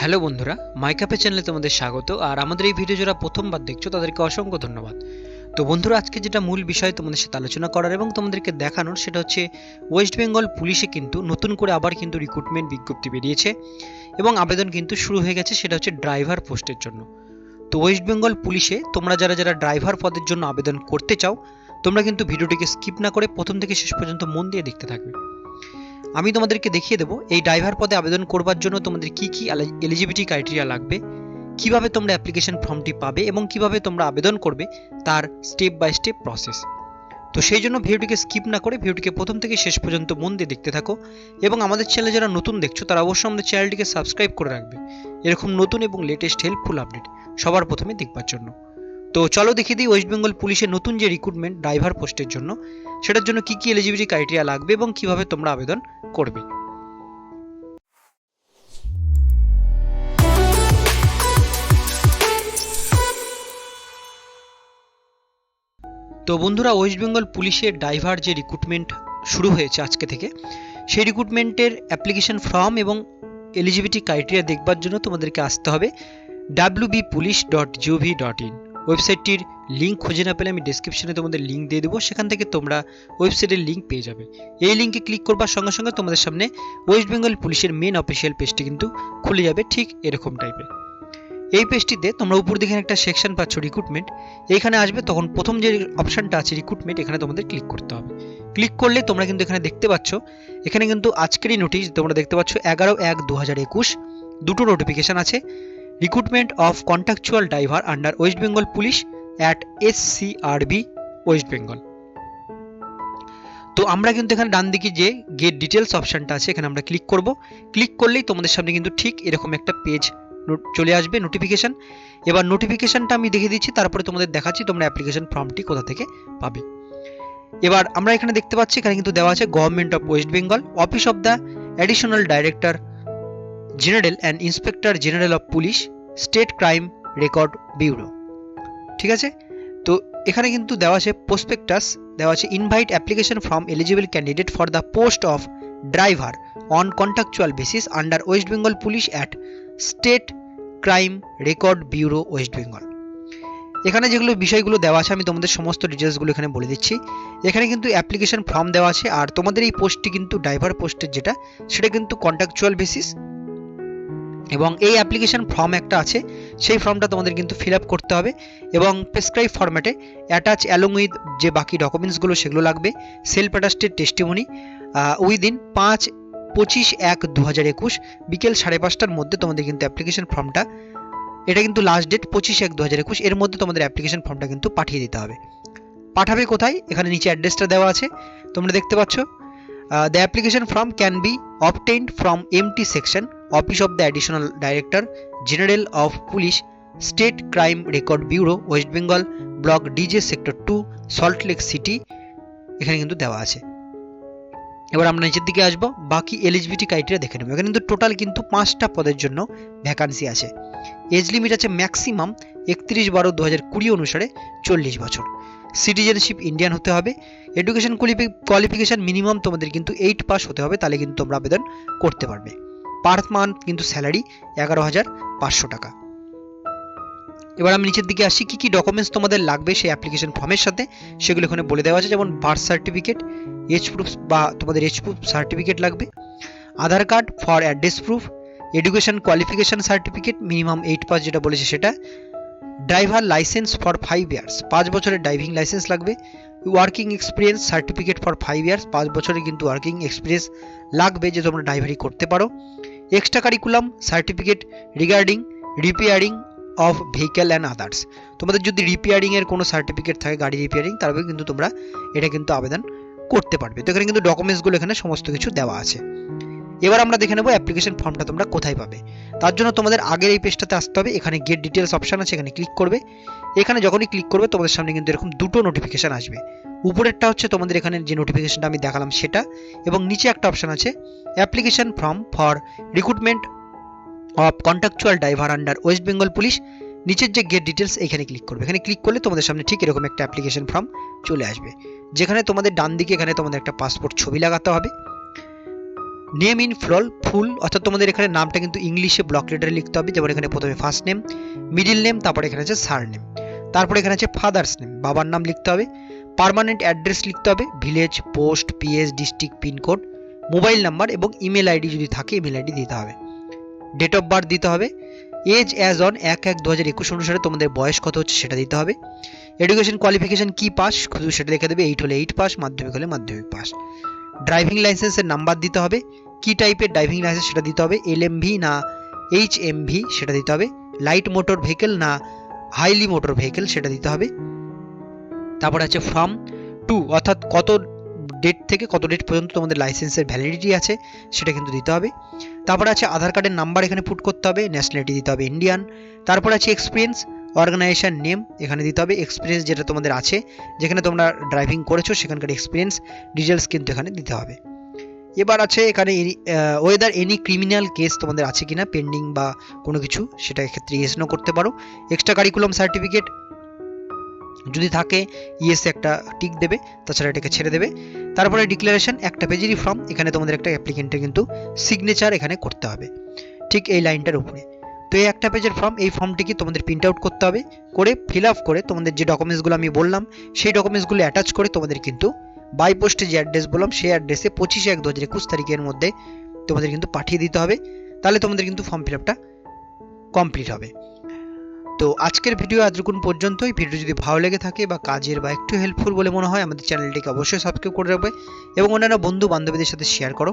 Hello বন্ধুরা মাইকাপে চ্যানেলে তোমাদের স্বাগত, আর আমাদের এই ভিডিও যারা প্রথমবার দেখছ, তাদেরকে অসংখ্য ধন্যবাদ। তো বন্ধুরা, আজকে যেটা মূল বিষয় তোমাদের সাথে আলোচনা করার এবং তোমাদেরকে দেখানোর, সেটা হচ্ছে ওয়েস্ট বেঙ্গল পুলিশে কিন্তু নতুন করে আবার কিন্তু রিক্রুটমেন্ট বিজ্ঞপ্তি বেরিয়েছে এবং আবেদন কিন্তু শুরু হয়ে গেছে, সেটা হচ্ছে ড্রাইভার পোস্টের জন্য। তো ওয়েস্ট বেঙ্গল পুলিশে তোমরা যারা যারা ড্রাইভার পদের জন্য আবেদন করতে চাও, তোমরা কিন্তু ভিডিওটিকে স্কিপ না করে প্রথম থেকে শেষ পর্যন্ত মন দিয়ে দেখতে থাকবে। আমি তোমাদেরকে দেখিয়ে দেবো, এই ড্রাইভার পদে আবেদন করবার জন্য তোমাদের কি কি এলিজিবিলিটি ক্রাইটেরিয়া লাগবে, কীভাবে তোমরা অ্যাপ্লিকেশন ফর্মটি পাবে এবং কীভাবে তোমরা আবেদন করবে তার স্টেপ বাই স্টেপ প্রসেস তো সেই জন্য ভিডিওটিকে স্কিপ না করে ভিডিওটিকে প্রথম থেকে শেষ পর্যন্ত মন দিয়ে দেখতে থাকো এবং আমাদের চ্যানেলে যারা নতুন দেখছ, তারা অবশ্যই আমাদের চ্যানেলটিকে সাবস্ক্রাইব করে রাখবে। এরকম নতুন এবং লেটেস্ট হেল্পফুল আপডেট সবার প্রথমে দেখবার জন্য। তো চলো দেখিয়ে দিই ওয়েস্ট বেঙ্গল পুলিশের নতুন যে রিক্রুটমেন্ট ড্রাইভার পোস্টের জন্য, সেটার জন্য কি কি এলিজিবিলিটি ক্রাইটেরিয়া লাগবে এবং কীভাবে তোমরা আবেদন করবে? তো বন্ধুরা ওয়েস্ট বেঙ্গল পুলিশের ড্রাইভার যে রিক্রুটমেন্ট শুরু হয়েছে আজকে থেকে, সেই রিক্রুটমেন্টের অ্যাপ্লিকেশন ফর্ম এবং এলিজিবিলিটি ক্রাইটেরিয়া দেখবার জন্য তোমাদেরকে আসতে হবে W B police dot G O V dot in ওয়েবসাইটটির link খুঁজে না পেলে আমি ডিসক্রিপশনে তোমাদের লিঙ্ক দিয়ে দেবো, সেখান থেকে তোমরা ওয়েবসাইটের লিঙ্ক পেয়ে যাবে। এই লিঙ্কে ক্লিক করবার সঙ্গে সঙ্গে তোমাদের সামনে ওয়েস্ট বেঙ্গল পুলিশের মেন অফিসিয়াল পেজটি কিন্তু খুলে যাবে ঠিক এরকম টাইপের এই পেজটিতে তোমরা উপর দিকে একটা সেকশন পাচ্ছ রিক্রুটমেন্ট এখানে আসবে তখন প্রথম যে অপশনটা আছে রিক্রুটমেন্ট এখানে তোমাদের ক্লিক করতে হবে। ক্লিক করলে তোমরা কিন্তু এখানে দেখতে পাচ্ছ, এখানে কিন্তু আজকেরই নোটিশ তোমরা দেখতে পাচ্ছ এগারো এক দু হাজার একুশ, দুটো নোটিফিকেশান আছে। Recruitment of contractual driver under West Bengal police at S C R B West Bengal তো আমরা কিন্তু এখানে ডান দিকে যে গেট ডিটেলস অপশানটা আছে, এখানে আমরা ক্লিক করব। ক্লিক করলেই তোমাদের সামনে কিন্তু ঠিক এরকম একটা পেজ চলে আসবে নোটিফিকেশান এবার নোটিফিকেশানটা আমি দেখে দিচ্ছি, তারপরে তোমাদের দেখাচ্ছি তোমরা অ্যাপ্লিকেশন ফর্মটি কোথা থেকে পাবে। এবার আমরা এখানে দেখতে পাচ্ছি, এখানে কিন্তু দেওয়া আছে government of West Bengal office of the additional director general and inspector general of police, state crime record bureau. ঠিক আছে? তো এখানে কিন্তু দেওয়া আছে প্রসপেক্টাস দেওয়া আছে invite application from eligible candidate for the post of driver on contractual basis under West Bengal police at state crime record bureau West Bengal এখানে যেগুলো বিষয়গুলো দেওয়া আছে, আমি তোমাদের সমস্ত ডিটেলসগুলো এখানে বলে দিচ্ছি। এখানে কিন্তু অ্যাপ্লিকেশন ফর্ম দেওয়া আছে, আর তোমাদের এই পোস্টটি কিন্তু ড্রাইভার পোস্টের যেটা, সেটা কিন্তু কন্ট্রাকচুয়াল বেসিস এবং এই অ্যাপ্লিকেশন ফর্ম একটা আছে, সেই ফর্মটা তোমাদের কিন্তু ফিল আপ করতে হবে এবং প্রেসক্রাইব ফরম্যাটে অ্যাটাচ অ্যালং উইথ যে বাকি ডকুমেন্টসগুলো সেগুলো লাগবে সেলফ অ্যাটাস্টেড টেস্টিমনি উইদিন পাঁচ, পঁচিশ, এক দু হাজার একুশ, বিকেল সাড়ে পাঁচটার মধ্যে তোমাদের কিন্তু অ্যাপ্লিকেশন ফর্মটা এটা কিন্তু লাস্ট ডেট পঁচিশ, এক দু হাজার একুশ, এর মধ্যে তোমাদের অ্যাপ্লিকেশন ফর্মটা কিন্তু পাঠিয়ে দিতে হবে। পাঠাবে কোথায়? এখানে নিচে অ্যাড্রেসটা দেওয়া আছে, তোমরা দেখতে পাচ্ছ। The application form can be obtained from MT section office of the additional director general of police state crime record bureau West Bengal block DJ sector two Salt Lake city এখানে কিন্তু দেওয়া আছে। এবার আমরা নিচের দিকে আসব, বাকি এলিজিবিলিটি ক্রাইটেরিয়া দেখে নেব। এখানে কিন্তু টোটাল কিন্তু পাঁচটা পদের জন্য ভ্যাকান্সি আছে। এজ লিমিট আছে ম্যাক্সিমাম একত্রিশ বারো দু কুড়ি অনুসারে চল্লিশ বছর। সিটিজেনশিপ ইন্ডিয়ান হতে হবে। এডুকেশন কোয়ালিফিকেশান মিনিমাম তোমাদের কিন্তু এইট পাস হতে হবে, তাহলে কিন্তু তোমরা আবেদন করতে পারবে। পার মান্থ কিন্তু স্যালারি এগারো হাজার পাঁচশো টাকা। এবার আমি নিচের দিকে আসি, কী কী ডকুমেন্টস তোমাদের লাগবে সেই অ্যাপ্লিকেশন ফর্মের সাথে? সেগুলো এখানে বলে দেওয়া আছে, যেমন বার্থ সার্টিফিকেট এজ প্রুফ বা তোমাদের এজ প্রুফ সার্টিফিকেট লাগবে। Aadhaar card for address proof education qualification certificate minimum eight pass যেটা বলেছে সেটা। Driver license for five years. পাঁচ বছরের ড্রাইভিং লাইসেন্স লাগবে। Working experience, certificate for five years. পাঁচ বছরের কিন্তু ওয়ার্কিং এক্সপিরিয়েন্স লাগবে যে তোমরা ড্রাইভারি করতে পারো। Extra curriculum, certificate regarding, repairing of vehicle and others. তোমাদের যদি রিপেয়ারিংয়ের কোনো সার্টিফিকেট থাকে, গাড়ি রিপেয়ারিং তারপরে কিন্তু তোমরা এটা কিন্তু আবেদন করতে পারবে। তো এখানে কিন্তু ডকুমেন্টসগুলো এখানে সমস্ত কিছু দেওয়া আছে। এবার আমরা দেখে নেব অ্যাপ্লিকেশন ফর্মটা তোমরা কোথায় পাবে। তার জন্য তোমাদের আগের এই পেজটাতে আসতে হবে, এখানে গেট ডিটেলস অপশান আছে, এখানে ক্লিক করবে। এখানে যখনই ক্লিক করবে, তোমাদের সামনে কিন্তু এরকম দুটো নোটিফিকেশান আসবে। উপরেরটা হচ্ছে তোমাদের এখানে যে নোটিফিকেশানটা আমি দেখালাম সেটা, এবং নিচে একটা অপশান আছে application form for recruitment of contractual driver under West Bengal police নিচের যে গেট ডিটেলস এখানে ক্লিক করবে। এখানে ক্লিক করলে তোমাদের সামনে ঠিক এরকম একটা অ্যাপ্লিকেশন ফর্ম চলে আসবে। যেখানে তোমাদের ডান দিকে এখানে তোমাদের একটা পাসপোর্ট ছবি লাগাতে হবে। নেম ইন ফ্লল ফুল অর্থাৎ তোমাদের এখানে নামটা কিন্তু ইংলিশে ব্লক লেটারে লিখতে হবে, যেমন এখানে প্রথমে ফার্স্ট নেম মিডিল নেম তারপরে এখানে আছে সার নেম তারপরে এখানে আছে ফাদার্স নেম বাবার নাম লিখতে হবে পার্মানেন্ট অ্যাড্রেস লিখতে হবে village post PS district pincode mobile number এবং ইমেল আইডি যদি থাকে ইমেল আইডি দিতে হবে ডেট অফ বার্থ দিতে হবে এজ অ্যাজ অন এক এক দু হাজার একুশ অনুসারে তোমাদের বয়স কত হচ্ছে সেটা দিতে হবে এডুকেশন কোয়ালিফিকেশন কি পাস শুধু সেটা লিখে দেবে এইট হলে এইট পাস মাধ্যমিক হলে মাধ্যমিক পাস ড্রাইভিং লাইসেন্সের নাম্বার দিতে হবে। কি টাইপের ড্রাইভিং লাইসেন্স সেটা দিতে হবে? এল না এইচ সেটা দিতে হবে। লাইট মোটর ভেহিকেল না হাইলি মোটর ভেহিকেল সেটা দিতে হবে। তারপর আছে ফর্ম টু অর্থাৎ কত ডেট থেকে কত ডেট পর্যন্ত তোমাদের লাইসেন্সের ভ্যালিডিটি আছে, সেটা কিন্তু দিতে হবে। তারপর আছে আধার কার্ডের নাম্বার এখানে পুট করতে হবে ন্যাশনালিটি দিতে হবে ইন্ডিয়ান তারপর আছে এক্সপিরিয়েন্স অর্গানাইজেশন নেম এখানে দিতে হবে এক্সপিরিয়েন্স যেটা তোমাদের আছে, যেখানে তোমরা ড্রাইভিং করেছ, সেখানকার এক্সপিরিয়েন্স ডিটেলস কিন্তু এখানে দিতে হবে। এবার আছে এখানে ওয়েদার এনি ক্রিমিনাল কেস তোমাদের আছে কি না পেন্ডিং বা কোনো কিছু, সেটা এক্ষেত্রে ইয়েস নো করতে পারো। এক্সট্রা কারিকুলাম সার্টিফিকেট যদি থাকে ইয়েস একটা টিক দেবে, তাছাড়া এটাকে ছেড়ে দেবে। তারপরে ডিক্লারেশন একটা পেজেরই ফর্ম এখানে তোমাদের একটা অ্যাপ্লিকেন্টের কিন্তু সিগনেচার এখানে করতে হবে। ঠিক এই লাইনটার উপরে। তো এই একটা পেজের ফর্ম এই ফর্মটিকে তোমাদের প্রিন্ট আউট করতে হবে। করে ফিল আপ করে তোমাদের যে ডকুমেন্টসগুলো আমি বললাম, সেই ডকুমেন্টসগুলো অ্যাটাচ করে তোমাদের কিন্তু বাই পোস্টে যে অ্যাড্রেস বললাম, সেই অ্যাড্রেসে পঁচিশে এক দু হাজার একুশ তারিখের মধ্যে তোমাদের কিন্তু পাঠিয়ে দিতে হবে। তাহলে তোমাদের কিন্তু ফর্ম ফিল আপটা কমপ্লিট হবে। তো আজকের ভিডিও এতটুকুন পর্যন্তই। ভিডিও যদি ভালো লেগে থাকে বা কাজের বা একটু হেল্পফুল বলে মনে হয়, আমাদের চ্যানেলটিকে অবশ্যই সাবস্ক্রাইব করে রাখবে এবং অন্যান্য বন্ধু বান্ধবীদের সাথে শেয়ার করো।